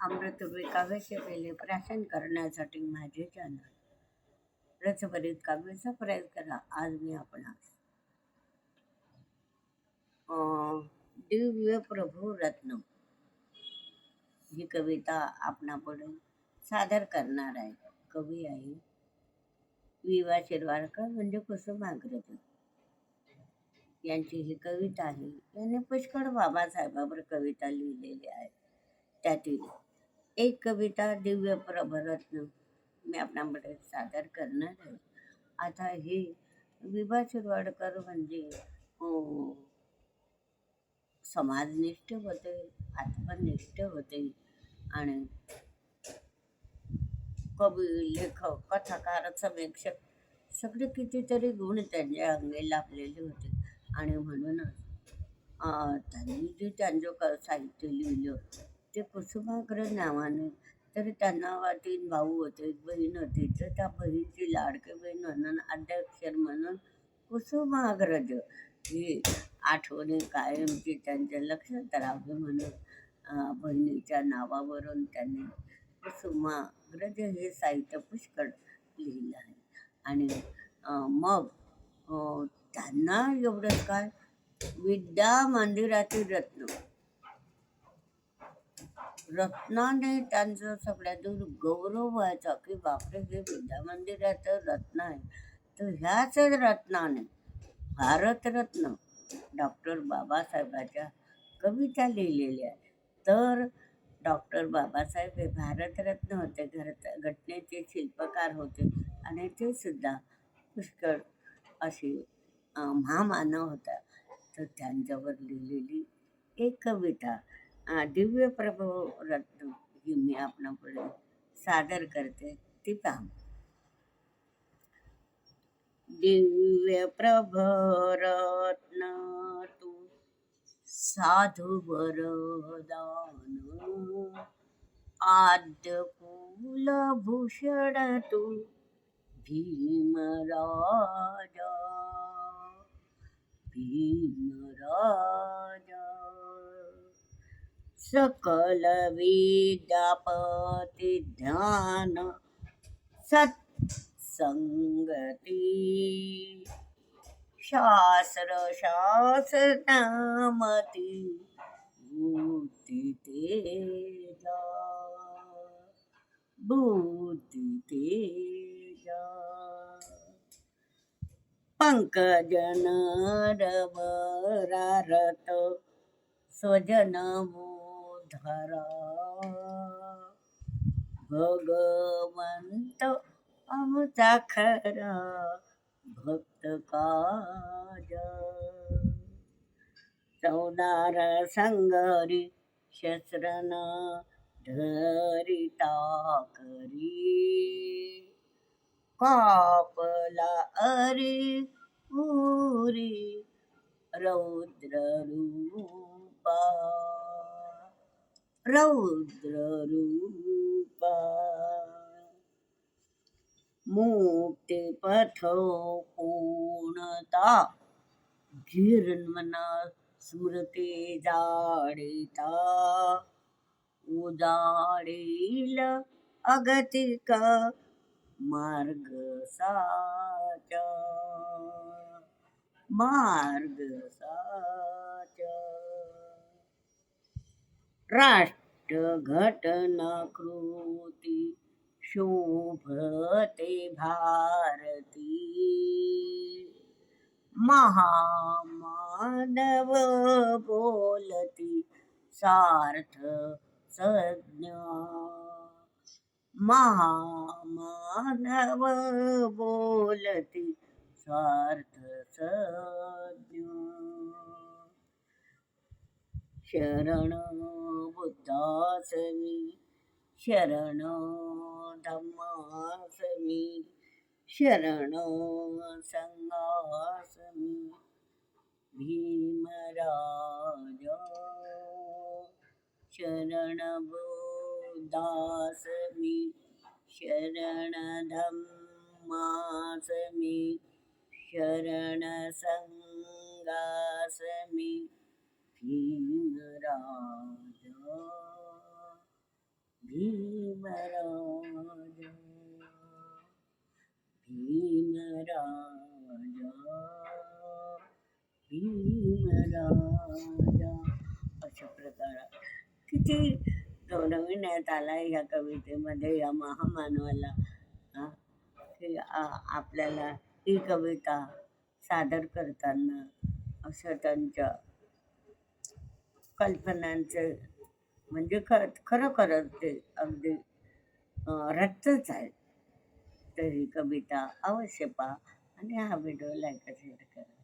अमृतपूर्वी काव्याचे पहिले प्राशन करण्यासाठी माझे चॅनल. रसभरीत काव्याचा प्रयत्न करा. आज मी आपणास दिव्य प्रभू रत्न. ही कविता आपणापुढे सादर करणार आहे. कवी आहे. विवा शिरवाडकर म्हणजे कुसुमाग्रज यांची ही कविता आहे. यांनी पुष्कळ बाबासाहेबाबर कविता लिहिलेली आहे त्यातील एक कविता दिव्य प्रभरत्न मी आपल्याकडे सादर करणार आहे. आता हे विभा शिरवाडकर म्हणजे समाजनिष्ठ होते आत्मनिष्ठ होते आणि कवी लेखक कथाकार समीक्षक सगळे कितीतरी गुण त्यांच्या अंगी लाभलेले होते. आणि म्हणूनच त्यांनी जे त्यांचं साहित्य लिहिलं ते कुसुमाग्रज नावाने तर त्यांना तीन भाऊ होते एक बहीण होती. तर त्या बहिणीची लाडकी बहीण म्हणून अध्यक्षर म्हणून कुसुमाग्रज ही आठवणी कायमची त्यांच्या लक्षात राहावी म्हणून बहिणीच्या नावावरून त्यांनी कुसुमाग्रज हे साहित्य पुष्कळ लिहिलं आहे. आणि मग त्यांना एवढंच काय? विद्या मंदिरातील रत्न रत्नाने त्यांचं सगळ्यात दूर गौरव व्हायचा की बापरे हे विद्या मंदिराचं रत्न आहे. तर ह्याच रत्नाने भारतरत्न डॉक्टर बाबासाहेबाच्या कविता लिहिलेल्या आहेत. तर डॉक्टर बाबासाहेब हे भारतरत्न होते घर घटनेचे शिल्पकार होते आणि ते सुद्धा पुष्कळ असे महामानव होता तर त्यांच्यावर लिहिलेली एक कविता दिव्य प्रभू रत्न ही मी आपणापुढे सादर करते ती पहा. दिव्य प्रभरत्न तू साधु वरदान आद्य कुलभूषण तू भीमराजा भीमराजा सकल विद्यापती ध्यान सत्संगती। शास्त्र शासनामती बुद्धी तेजा बुद्धी तेजा पंकजन रवरारत स्वजन धरा। भगवंत आमचा खरा भक्त काज। चौदार संगरी शस्त्रन धरिता करी। कापला अरे पुरी रौद्र रूपा। रौद्र रूपा पथ पूर्णता जीर्णमना स्मृती जाडिता। उजाडील अगतिक मार्ग साचा। मार्ग साचा। राष्ट्र घटना कृती शोभते भारती। महामानव बोलती सार्थ सज्ञा। महामानव बोलती स्वार्थ सज्ञ। शरण बुद्धासमी शरण धम्मासमी शरण संगासमी भीमराजा शरण बुद्धासमी शरण धम्मासमी शरण संगासमी भीमराज। भीमराज भीमराज भीमराज अशा प्रकार किती गौरविण्यात आला या कवितेमध्ये या महामानवाला? आपल्याला ही कविता सादर करताना असं त्यांच्या कल्पनांचे म्हणजे ख खरोखरच ते अगदी रक्तच आहे. तर ही कविता अवश्य पहा आणि हा व्हिडिओ लाईक शेअर करा.